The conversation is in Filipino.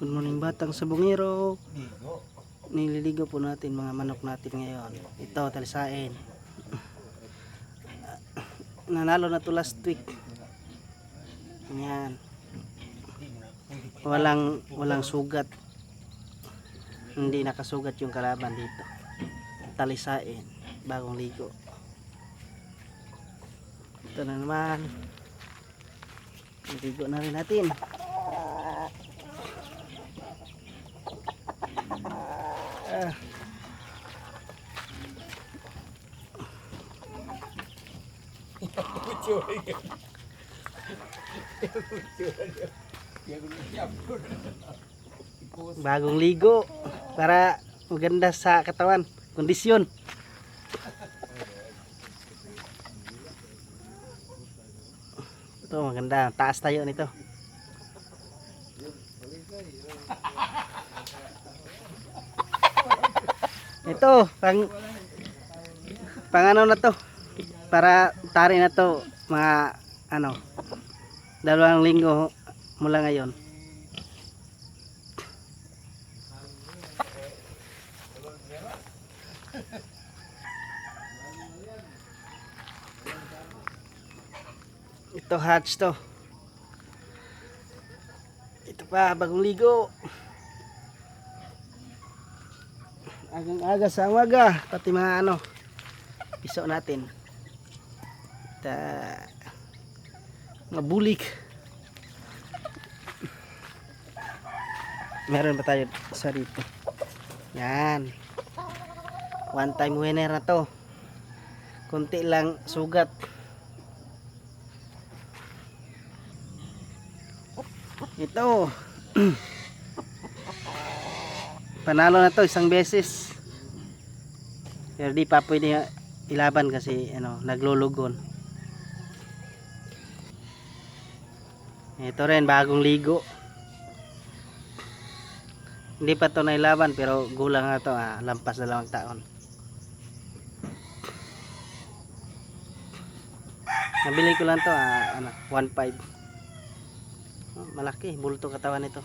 Good morning batang sabungero. Ligo. Nililigo po natin mga manok natin ngayon. Ito, talisain. Nanalo na to last week. Yan. Walang walang sugat. Hindi nakasugat yung kalaban dito. Talisain. Bagong ligo. Ito na naman. Ligo na rin natin. Ah. Bagong ligo para maganda sa katawan, kondisyon. Ito maganda, taas tayo nito. Ito, pang pang ano na to? Para tari na to mga ano dalawang linggo mula ngayon. Ito hatch to. Ito pa bagong ligo. Agang aga sa umaga pati mga ano piso natin. Ta mga bulik. Meron pa tayo sa rito. Yan. One time winner na to. Kunti lang sugat. Ito. Panalo na to isang beses. Pero di pa pwede ilaban kasi ano, naglulugon. Ito rin bagong ligo. Hindi pa to nailaban pero gulang na to ah, lampas dalawang taon. Nabili ko lang to ah, ano, 1.5. Oh, malaki, bulto katawan nito.